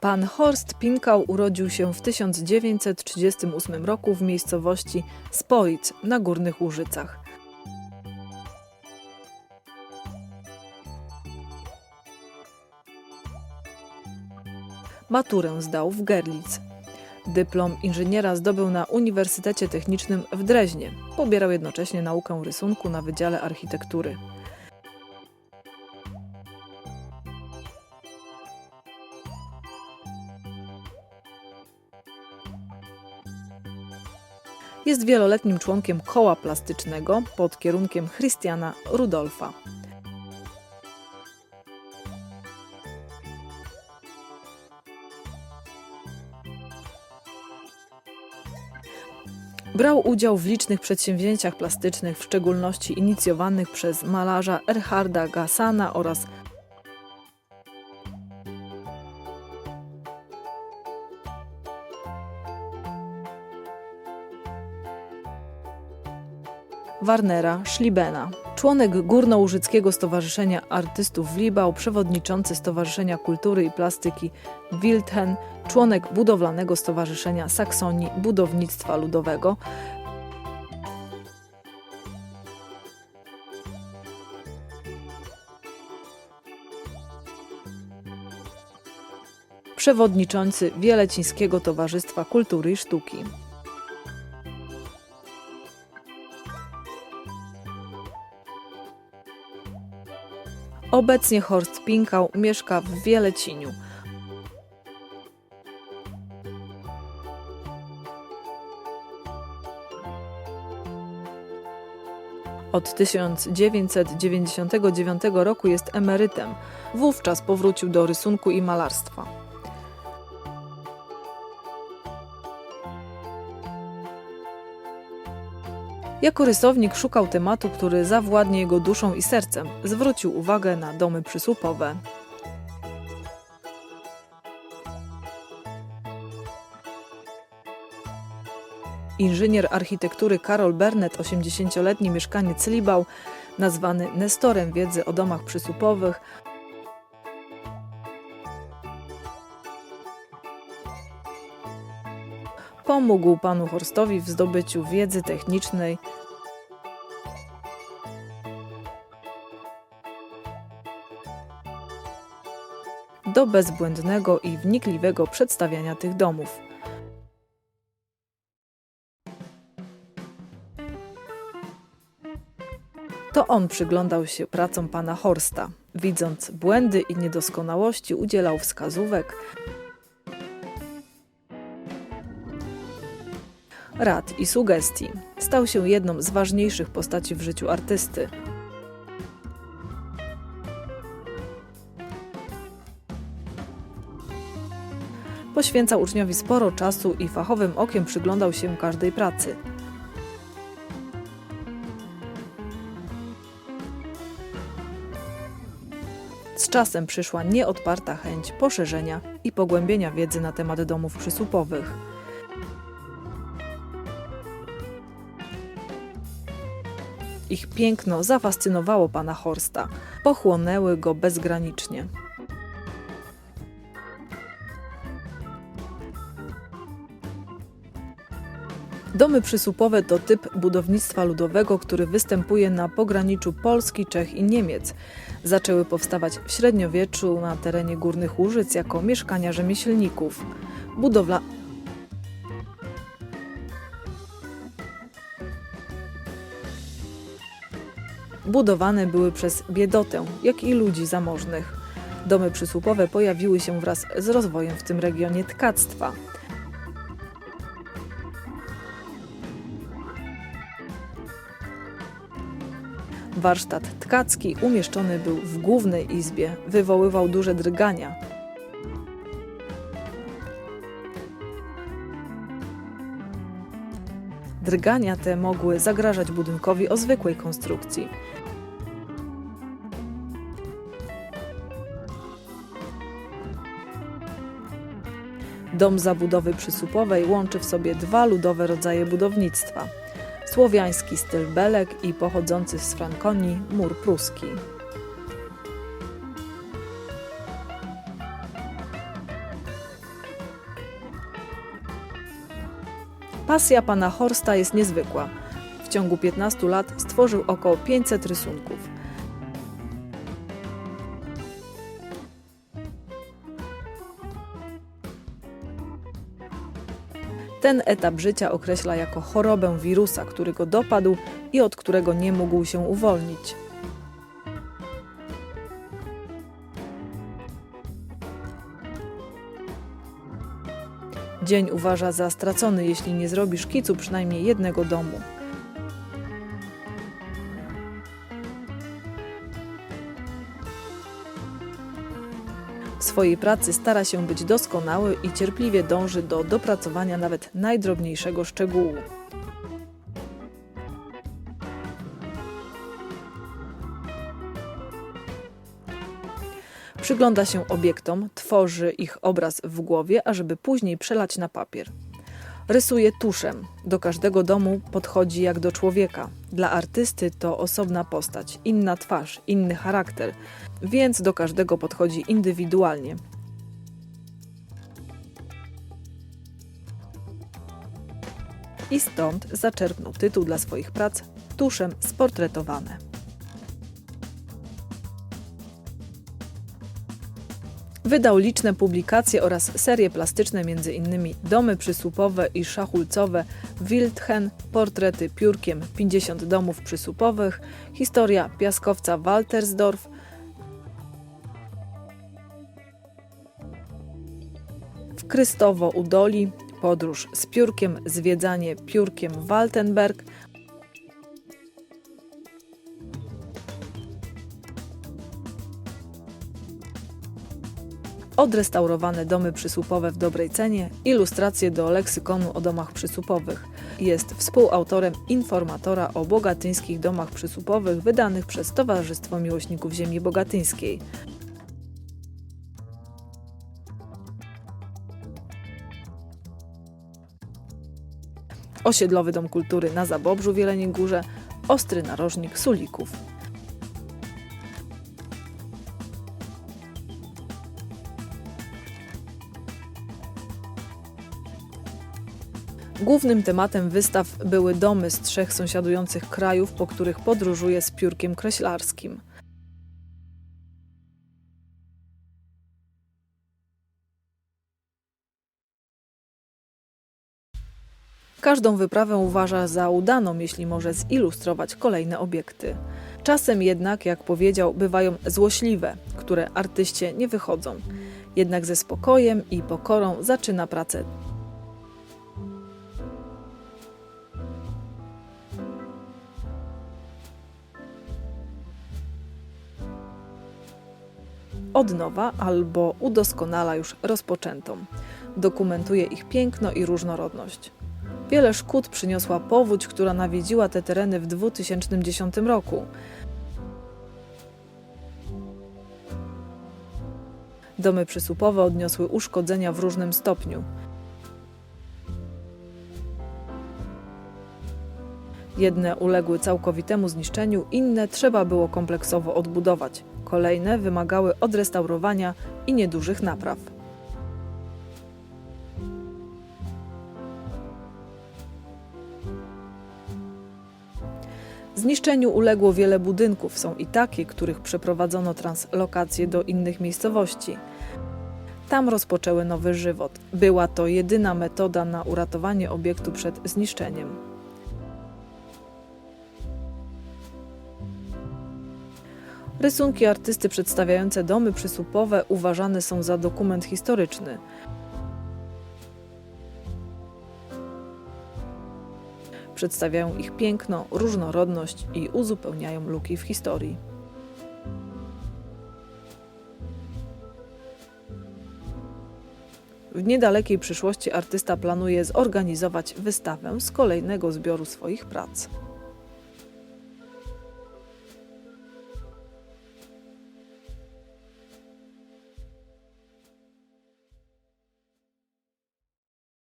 Pan Horst Pinkau urodził się w 1938 roku w miejscowości Spoic na Górnych Łużycach. Maturę zdał w Gerlitz. Dyplom inżyniera zdobył na Uniwersytecie Technicznym w Dreźnie. Pobierał jednocześnie naukę rysunku na Wydziale Architektury. Jest wieloletnim członkiem koła plastycznego pod kierunkiem Christiana Rudolfa. Brał udział w licznych przedsięwzięciach plastycznych, w szczególności inicjowanych przez malarza Erharda Gassana oraz Warnera Schlibena. Członek Górnołużyckiego Stowarzyszenia Artystów w Libał, przewodniczący Stowarzyszenia Kultury i Plastyki Wildhen, członek Budowlanego Stowarzyszenia Saksonii Budownictwa Ludowego, przewodniczący Wielecińskiego Towarzystwa Kultury i Sztuki. Obecnie Horst Pinkau mieszka w Wieleciniu. Od 1999 roku jest emerytem. Wówczas powrócił do rysunku i malarstwa. Jako rysownik szukał tematu, który zawładnie jego duszą i sercem. Zwrócił uwagę na domy przysłupowe. Inżynier architektury Karol Bernet, 80-letni mieszkaniec Libał, nazwany Nestorem wiedzy o domach przysłupowych, pomógł panu Horstowi w zdobyciu wiedzy technicznej do bezbłędnego i wnikliwego przedstawiania tych domów. To on przyglądał się pracom pana Horsta. Widząc błędy i niedoskonałości, udzielał wskazówek, rad i sugestii. Stał się jedną z ważniejszych postaci w życiu artysty. Poświęcał uczniowi sporo czasu i fachowym okiem przyglądał się każdej pracy. Z czasem przyszła nieodparta chęć poszerzenia i pogłębienia wiedzy na temat domów przysłupowych. Ich piękno zafascynowało pana Horsta. Pochłonęły go bezgranicznie. Domy przysłupowe to typ budownictwa ludowego, który występuje na pograniczu Polski, Czech i Niemiec. Zaczęły powstawać w średniowieczu na terenie Górnych Łużyc jako mieszkania rzemieślników. Budowla budowane były przez biedotę, jak i ludzi zamożnych. Domy przysłupowe pojawiły się wraz z rozwojem w tym regionie tkactwa. Warsztat tkacki umieszczony był w głównej izbie, wywoływał duże drgania. Drgania te mogły zagrażać budynkowi o zwykłej konstrukcji. Dom zabudowy przysupowej łączy w sobie dwa ludowe rodzaje budownictwa. Słowiański styl belek i pochodzący z Frankonii mur pruski. Pasja pana Horsta jest niezwykła. W ciągu 15 lat stworzył około 500 rysunków. Ten etap życia określa jako chorobę wirusa, który go dopadł i od którego nie mógł się uwolnić. Dzień uważa za stracony, jeśli nie zrobi szkicu przynajmniej jednego domu. Swojej pracy stara się być doskonały i cierpliwie dąży do dopracowania nawet najdrobniejszego szczegółu. Przygląda się obiektom, tworzy ich obraz w głowie, ażeby później przelać na papier. Rysuje tuszem. Do każdego domu podchodzi jak do człowieka. Dla artysty to osobna postać, inna twarz, inny charakter, więc do każdego podchodzi indywidualnie. I stąd zaczerpnął tytuł dla swoich prac Tuszem sportretowane. Wydał liczne publikacje oraz serie plastyczne, m.in. Domy przysłupowe i szachulcowe, Wildhen, portrety piórkiem 50 domów przysłupowych, historia piaskowca Waltersdorf, w Krystowo u Doli, podróż z piórkiem, zwiedzanie piórkiem Waltenberg, odrestaurowane domy przysłupowe w dobrej cenie, ilustracje do leksykonu o domach przysłupowych. Jest współautorem informatora o bogatyńskich domach przysłupowych wydanych przez Towarzystwo Miłośników Ziemi Bogatyńskiej. Osiedlowy Dom Kultury na Zabobrzu w Jeleniej Górze, Ostry Narożnik Sulików. Głównym tematem wystaw były domy z trzech sąsiadujących krajów, po których podróżuje z piórkiem kreślarskim. Każdą wyprawę uważa za udaną, jeśli może zilustrować kolejne obiekty. Czasem jednak, jak powiedział, bywają złośliwe, które artyście nie wychodzą. Jednak ze spokojem i pokorą zaczyna pracę od nowa albo udoskonala już rozpoczętą. Dokumentuje ich piękno i różnorodność. Wiele szkód przyniosła powódź, która nawiedziła te tereny w 2010 roku. Domy przysłupowe odniosły uszkodzenia w różnym stopniu. Jedne uległy całkowitemu zniszczeniu, inne trzeba było kompleksowo odbudować. Kolejne wymagały odrestaurowania i niedużych napraw. Zniszczeniu uległo wiele budynków, są i takie, których przeprowadzono translokacje do innych miejscowości. Tam rozpoczęły nowy żywot. Była to jedyna metoda na uratowanie obiektu przed zniszczeniem. Rysunki artysty przedstawiające domy przysłupowe uważane są za dokument historyczny. Przedstawiają ich piękno, różnorodność i uzupełniają luki w historii. W niedalekiej przyszłości artysta planuje zorganizować wystawę z kolejnego zbioru swoich prac.